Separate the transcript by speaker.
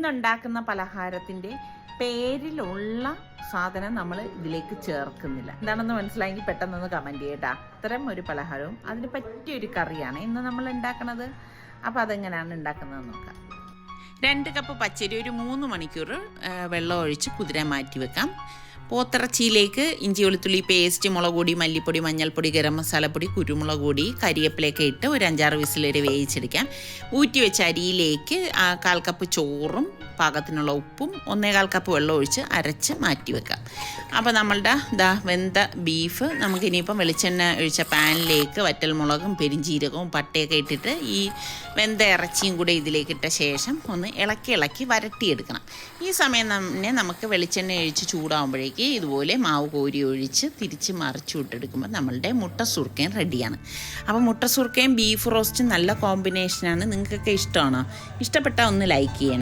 Speaker 1: ഇന്നുണ്ടാക്കുന്ന പലഹാരത്തിന്റെ പേരിലുള്ള സാധനം നമ്മൾ ഇതിലേക്ക് ചേർക്കുന്നില്ല. എന്താണെന്ന് മനസ്സിലായെങ്കിൽ പെട്ടെന്നൊന്ന് കമന്റ് ചെയ്യട്ടാ അത്തരം ഒരു പലഹാരവും അതിന് പറ്റിയൊരു കറിയാണ് ഇന്ന് നമ്മൾ ഉണ്ടാക്കുന്നത് അപ്പോൾ അതെങ്ങനെയാണ് ഉണ്ടാക്കുന്നത് നോക്കാം. രണ്ട് കപ്പ് പച്ചരി ഒരു മൂന്ന് മണിക്കൂർ വെള്ളം ഒഴിച്ച് കുതിര മാറ്റി വെക്കാം. പോത്തിറച്ചിയിലേക്ക് ഇഞ്ചി വെളുത്തുള്ളി പേസ്റ്റ് മുളക് പൊടി മല്ലിപ്പൊടി മഞ്ഞൾപ്പൊടി ഗരം മസാലപ്പൊടി കുരുമുളക് പൊടി കരിയേപ്പിലൊക്കെ ഇട്ട് ഒരു അഞ്ചാറ് വിസിൽ വരെ വേവിച്ചെടുക്കാം. ഊറ്റി വെച്ച അരിയിലേക്ക് കാൽ കപ്പ് ചോറും പാകത്തിനുള്ള ഉപ്പും ഒന്നേകാൽ കപ്പ് വെള്ളം ഒഴിച്ച് അരച്ച് മാറ്റി വെക്കാം അപ്പോൾ നമ്മളുടെ ദാ വെന്ത ബീഫ് നമുക്ക് ഇനിയിപ്പം വെളിച്ചെണ്ണ ഒഴിച്ച പാനിലേക്ക് വറ്റൽ മുളകും പെരിഞ്ചീരകവും പട്ടയൊക്കെ ഇട്ടിട്ട് ഈ വെന്ത ഇറച്ചിയും കൂടെ ഇതിലേക്ക് ഇട്ട ശേഷം ഒന്ന് ഇളക്കി ഇളക്കി വരട്ടിയെടുക്കണം. ഈ സമയം തന്നെ നമുക്ക് വെളിച്ചെണ്ണ ഒഴിച്ച് ചൂടാകുമ്പോഴേക്ക് ഇതുപോലെ മാവ് കോരി ഒഴിച്ച് തിരിച്ച് മറിച്ചു വിട്ടെടുക്കുമ്പോൾ നമ്മളുടെ മുട്ട സുർക്കയും റെഡിയാണ് അപ്പോൾ മുട്ട സുർക്കയും ബീഫ് റോസ്റ്റും നല്ല കോമ്പിനേഷനാണ് നിങ്ങൾക്കൊക്കെ ഇഷ്ടമാണോ? ഇഷ്ടപ്പെട്ടാൽ ഒന്ന് ലൈക്ക് ചെയ്യണേ.